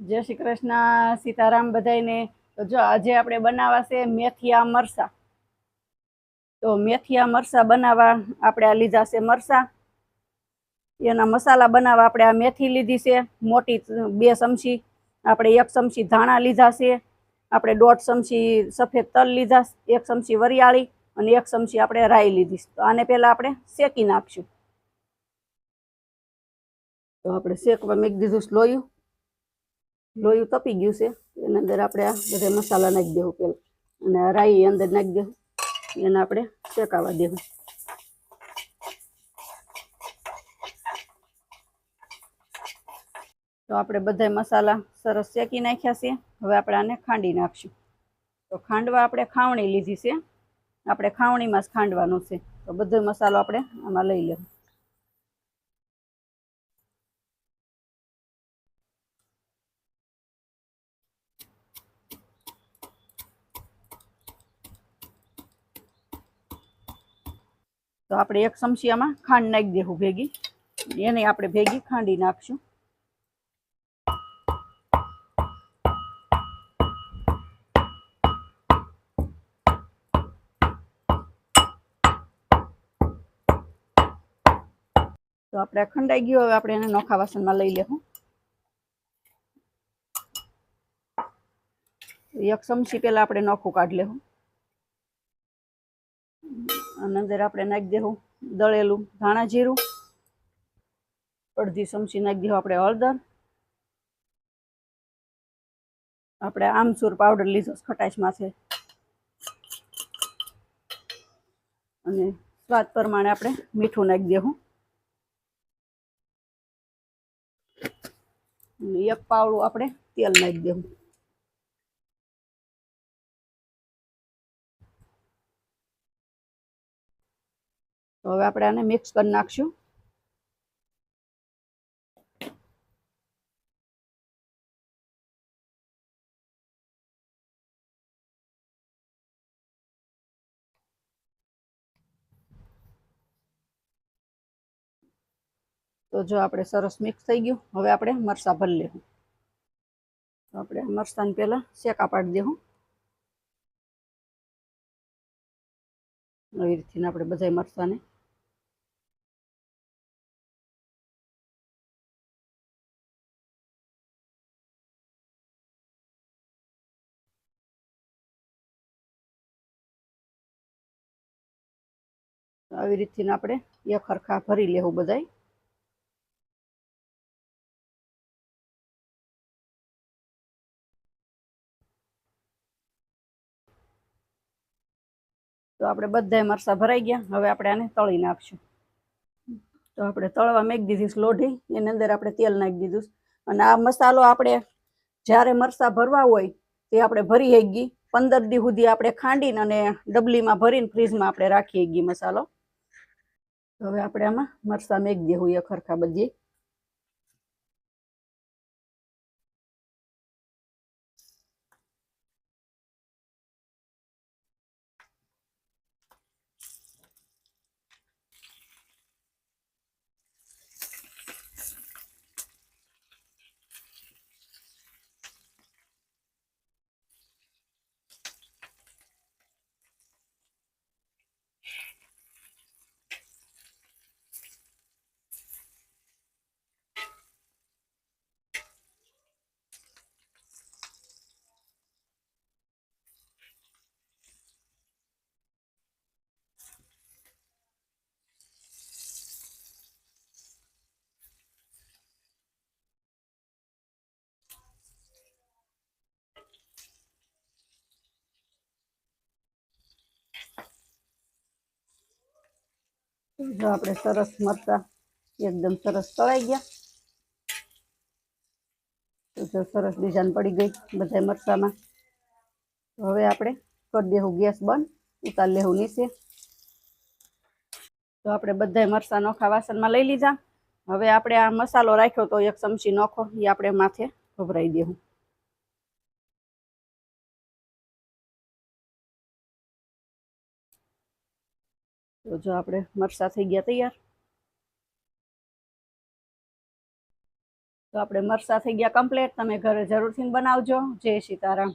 જય શ્રી કૃષ્ણ, સીતારામ બધાઈને તો જો આજે આપણે બનાવવા છે મેથિયા મરસા. તો મેથિયા મરસા બનાવવા આપણે આ લીધા છે મરસા. એના મસાલા બનાવવા આપણે આ મેથી લીધી છે, મોટી બે ચમચી. આપણે એક ચમચી ધાણા લીધા છે. આપણે દોઢ ચમચી સફેદ તલ લીધા, એક ચમચી વરિયાળી અને એક ચમચી આપણે રાઈ લીધી તો આને પહેલા આપણે શેકી નાખશું. તો આપણે શેકવા મેં દીધું લોયું. લોયું તપી ગયું છે. એના અંદર આપણે આ બધા મસાલા નાખી દેવું પેલા અને રાઈ અંદર નાખી દેવું એને આપણે શેકાવા દેવું તો આપણે બધા મસાલા સરસ શેકી નાખ્યા છે. હવે આપણે આને ખાંડી નાખશું. તો ખાંડવા આપણે ખાવણી લીધી છે. આપણે ખાવણીમાં જ ખાંડવાનું છે. તો બધો મસાલો આપણે આમાં લઈ લેવું તો આપણે એક ચમચી ખાંડ નાખી દેવું ભેગી. એને આપણે ભેગી ખાંડી નાખશું. તો આપણે ખંડાઈ ગયું, હવે આપણે એને નોખા વાસણમાં લઈ લેવું. એક ચમચી પહેલાં આપણે નોખું કાઢી લેવું. અને અંદર આપણે નાખી દેવું દળેલું ધાણા જીરું, અડધી ચમચી નાખી દેવું આપણે હળદર, આપણે આમચૂર પાવડર લીધો છે અને સ્વાદ પ્રમાણે આપણે મીઠું નાખી દેવું એક પાવડું આપણે તેલ નાખી દેવું તો હવે આપણે આને મિક્સ કરી નાખશું. તો જો આપણે સરસ મિક્સ થઈ ગયું, હવે આપણે મરસા ભરી લેવું તો આપણે મરચાંને પહેલાં શેકા પાડી દેવું આવી રીતના આપણે બધા મરચાંને આવી રીતથી આપણે એક હરખા ભરી લેવું બધાય. તો આપણે બધાય મરસા ભરાઈ ગયા. હવે આપણે આને તળી નાખશું. તો આપણે તળવા મેં દીધી લોઢી. એની અંદર આપણે તેલ નાખી દીધું અને આ મસાલો આપણે જ્યારે મરસા ભરવા હોય તે આપણે ભરી ગઈ પંદર દી સુધી આપણે ખાંડીને અને ડબલીમાં ભરીને ફ્રીજમાં આપણે રાખી ગઈ મસાલો. હવે આપણે આમાં મરસા મેક દેવું એ ખરખા બધી. જો આપણે સરસ મરચા એકદમ સરસ તળાઈ ગયા. જો સરસ ડિઝાઇન પડી ગઈ બધા મરચામાં. હવે આપણે કરી દેવું ગેસ બંધ, ઉતાર લેવું નીચે. તો આપણે બધા મરચાં નોખા વાસણમાં લઈ લીધા. હવે આપણે આ મસાલો રાખ્યો તો એક ચમચી નોખો એ આપણે માથે ભભરાઈ દેવું તો જો આપણે મરસા થઈ ગયા તૈયાર. તો આપણે મરસા થઈ ગયા કમ્પ્લેટ તમે ઘરે જરૂરથી બનાવજો. જય સીતારામ